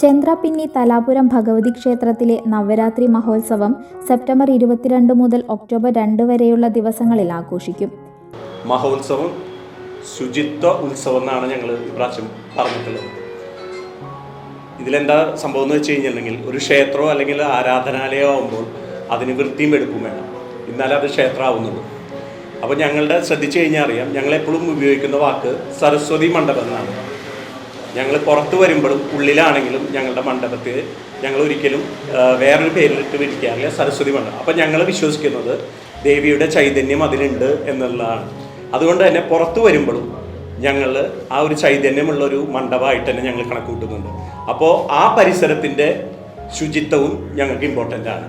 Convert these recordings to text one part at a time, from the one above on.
ചന്ദ്രപിന്നി തലാപുരം ഭഗവതി ക്ഷേത്രത്തിലെ നവരാത്രി മഹോത്സവം സെപ്റ്റംബർ ഇരുപത്തിരണ്ട് മുതൽ ഒക്ടോബർ രണ്ട് വരെയുള്ള ദിവസങ്ങളിൽ ആഘോഷിക്കും. മഹോത്സവം ശുചിത്വ ഉത്സവം എന്നാണ് ഞങ്ങൾ ഇപ്രാവശ്യം പറഞ്ഞിട്ടുള്ളത്. ഇതിലെന്താ സംഭവം എന്ന് വെച്ച് കഴിഞ്ഞിട്ടുണ്ടെങ്കിൽ ഒരു ക്ഷേത്രമോ അല്ലെങ്കിൽ ആരാധനാലയമോ ആകുമ്പോൾ അതിന് വൃത്തിയും എടുക്കും വേണം. എന്നാലേ അത് ക്ഷേത്രമാവുന്നുള്ളൂ അപ്പോൾ ഞങ്ങളുടെ ശ്രദ്ധിച്ചു കഴിഞ്ഞാൽ അറിയാം ഞങ്ങളെപ്പോഴും ഉപയോഗിക്കുന്ന വാക്ക് സരസ്വതി മണ്ഡപം എന്നാണ്. ഞങ്ങൾ പുറത്ത് വരുമ്പോഴും ഉള്ളിലാണെങ്കിലും ഞങ്ങളുടെ മണ്ഡപത്തിൽ ഞങ്ങൾ ഒരിക്കലും വേറൊരു പേരിലിട്ട് വിളിക്കാറില്ല സരസ്വതി മണ്ഡപം. അപ്പം ഞങ്ങൾ വിശ്വസിക്കുന്നത് ദേവിയുടെ ചൈതന്യം അതിലുണ്ട് എന്നുള്ളതാണ്. അതുകൊണ്ട് തന്നെ പുറത്ത് വരുമ്പോഴും ഞങ്ങൾ ആ ഒരു ചൈതന്യമുള്ളൊരു മണ്ഡപമായിട്ട് തന്നെ ഞങ്ങൾ കണക്ക് കൂട്ടുന്നുണ്ട് അപ്പോൾ ആ പരിസരത്തിന്റെ ശുചിത്വവും ഞങ്ങൾക്ക് ഇമ്പോർട്ടന്റ് ആണ്.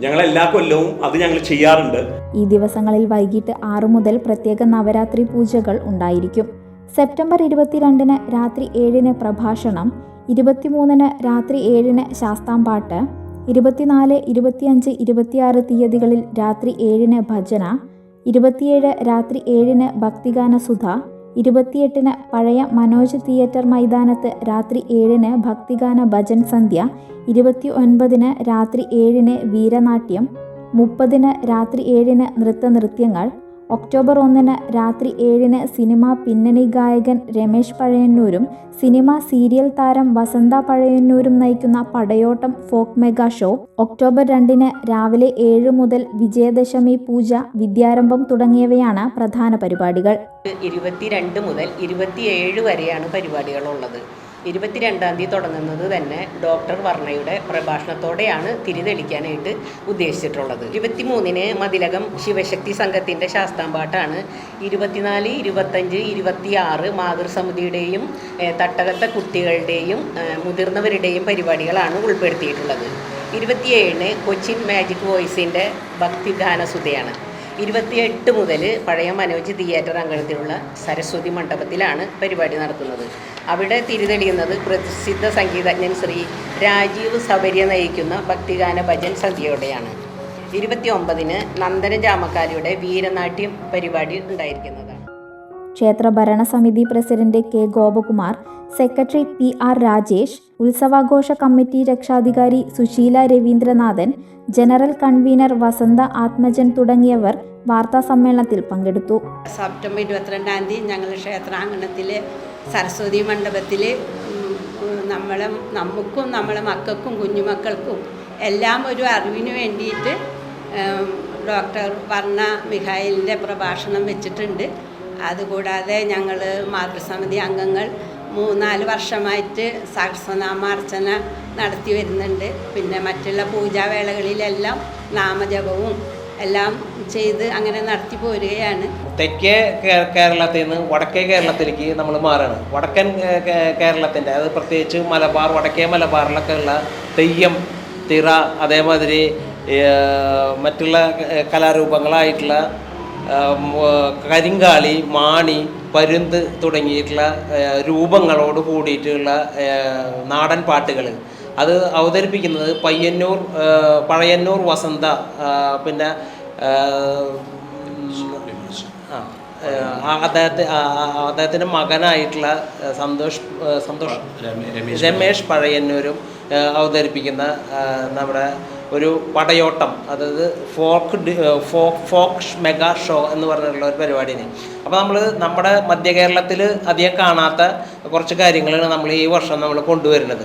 ഞങ്ങൾ എല്ലാ കൊല്ലവും അത് ഞങ്ങൾ ചെയ്യാറുണ്ട്. ഈ ദിവസങ്ങളിൽ വൈകിട്ട് ആറു മുതൽ പ്രത്യേക നവരാത്രി പൂജകൾ ഉണ്ടായിരിക്കും. സെപ്റ്റംബർ ഇരുപത്തിരണ്ടിന് രാത്രി ഏഴിന് പ്രഭാഷണം ഇരുപത്തിമൂന്നിന് രാത്രി ഏഴിന് ശാസ്താംപാട്ട് ഇരുപത്തിനാല് ഇരുപത്തിയഞ്ച് ഇരുപത്തിയാറ് തീയതികളിൽ രാത്രി ഏഴിന് ഭജന ഇരുപത്തിയേഴ് രാത്രി ഏഴിന് ഭക്തിഗാന സുധ ഇരുപത്തിയെട്ടിന് പഴയ മനോജ് തിയേറ്റർ മൈതാനത്ത് രാത്രി ഏഴിന് ഭക്തിഗാന ഭജൻ സന്ധ്യ ഇരുപത്തി ഒൻപതിന് രാത്രി ഏഴിന് വീരനാട്യം മുപ്പതിന് രാത്രി ഏഴിന് നൃത്തനൃത്യങ്ങൾ ഒക്ടോബർ ഒന്നിന് രാത്രി ഏഴിന് സിനിമ പിന്നണി ഗായകൻ രമേശ് പഴയന്നൂരും സിനിമ സീരിയൽ താരം വസന്ത പഴയന്നൂരും നയിക്കുന്ന പടയോട്ടം ഫോക്ക് മെഗാ ഷോ ഒക്ടോബർ രണ്ടിന് രാവിലെ ഏഴ് മുതൽ വിജയദശമി പൂജ വിദ്യാരംഭം തുടങ്ങിയവയാണ് പ്രധാന പരിപാടികൾ. ഇരുപത്തിരണ്ട് മുതൽ ഇരുപത്തിയേഴ് വരെയാണ് പരിപാടികളുള്ളത്. ഇരുപത്തിരണ്ടാം തീയതി തുടങ്ങുന്നത് തന്നെ ഡോക്ടർ വർണയുടെ പ്രഭാഷണത്തോടെയാണ് തിരിതെളിക്കാനായിട്ട് ഉദ്ദേശിച്ചിട്ടുള്ളത്. ഇരുപത്തിമൂന്നിന് മതിലകം ശിവശക്തി സംഘത്തിന്റെ ശാസ്താംപാട്ടാണ് ഇരുപത്തിനാല് ഇരുപത്തഞ്ച് ഇരുപത്തിയാറ് മാതൃസമിതിയുടെയും തട്ടകത്തെ കുട്ടികളുടെയും മുതിർന്നവരുടെയും പരിപാടികളാണ് ഉൾപ്പെടുത്തിയിട്ടുള്ളത്. ഇരുപത്തിയേഴിന് കൊച്ചിൻ മാജിക് വോയിസിന്റെ ഭക്തിഗാനസുതയാണ് ഇരുപത്തിയെട്ട് മുതൽ പഴയ മനോജ് തിയേറ്റർ അങ്കണത്തിലുള്ള സരസ്വതി മണ്ഡപത്തിലാണ് പരിപാടി നടത്തുന്നത്. അവിടെ തിരിതെളിയുന്നത് പ്രസിദ്ധ സംഗീതജ്ഞൻ ശ്രീ രാജീവ് സബര്യ നയിക്കുന്ന ഭക്തിഗാന ഭജൻ സന്ധ്യയോടെയാണ്. ഇരുപത്തി ഒമ്പതിന് നന്ദന ജാമക്കാലിയുടെ വീരനാട്യം പരിപാടി ഉണ്ടായിരിക്കുന്നതാണ് ക്ഷേത്ര ഭരണസമിതി president K Gopakumar secretary P R Rajesh ഉത്സവാഘോഷ committee രക്ഷാധികാരി സുശീല രവീന്ദ്രനാഥൻ ജനറൽ കൺവീനർ വസന്ത ആത്മജൻ തുടങ്ങിയവർ വാർത്താ സമ്മേളനത്തിൽ പങ്കെടുത്തു. സെപ്റ്റംബർ ഇരുപത്തിരണ്ടാം തീയതി ഞങ്ങൾ ക്ഷേത്രാങ്കണത്തിലെ സരസ്വതി മണ്ഡപത്തിൽ നമ്മളെ നമുക്കും നമ്മളെ മക്കൾക്കും കുഞ്ഞുമക്കൾക്കും എല്ലാം ഒരു അറിവിന് വേണ്ടിയിട്ട് ഡോക്ടർ വർണ മിഹായിലിന്റെ പ്രഭാഷണം വെച്ചിട്ടുണ്ട്. അതുകൂടാതെ ഞങ്ങൾ മാതൃസമിതി അംഗങ്ങൾ മൂന്നാൽ വർഷമായിട്ട് സഹസ്രനാമാർച്ചന നടത്തി വരുന്നുണ്ട്. പിന്നെ മറ്റുള്ള പൂജാവേളകളിലെല്ലാം നാമജപവും എല്ലാം ചെയ്ത് അങ്ങനെ നടത്തി പോരുകയാണ്. തെക്കേ കേരളത്തിൽ നിന്ന് വടക്കേ കേരളത്തിലേക്ക് നമ്മൾ മാറുകയാണ് വടക്കൻ കേരളത്തിന്റെ അത് പ്രത്യേകിച്ച് മലബാർ വടക്കേ മലബാറിലൊക്കെ ഉള്ള തെയ്യം തിറ അതേമാതിരി മറ്റുള്ള കലാരൂപങ്ങളായിട്ടുള്ള കരിങ്കാളി മാണി പരുന്ത് തുടങ്ങിയിട്ടുള്ള രൂപങ്ങളോട് കൂടിയിട്ടുള്ള നാടൻ പാട്ടുകൾ. അത് അവതരിപ്പിക്കുന്നത് പയ്യന്നൂർ പഴയന്നൂർ വസന്ത പിന്നെ അദ്ദേഹത്തെ അദ്ദേഹത്തിന്റെ മകനായിട്ടുള്ള സന്തോഷ് സന്തോഷ് രമേഷ് പഴയന്നൂരും അവതരിപ്പിക്കുന്ന നമ്മുടെ ഒരു പടയോട്ടം അതായത് folk folk folk mega show എന്ന് പറഞ്ഞിട്ടുള്ള ഒരു പരിപാടിയാണ്. അപ്പോൾ നമ്മൾ നമ്മുടെ മധ്യ കേരളത്തിൽ അധികം കാണാത്ത കുറച്ച് കാര്യങ്ങളാണ് നമ്മൾ ഈ വർഷം നമ്മൾ കൊണ്ടുവരുന്നത്.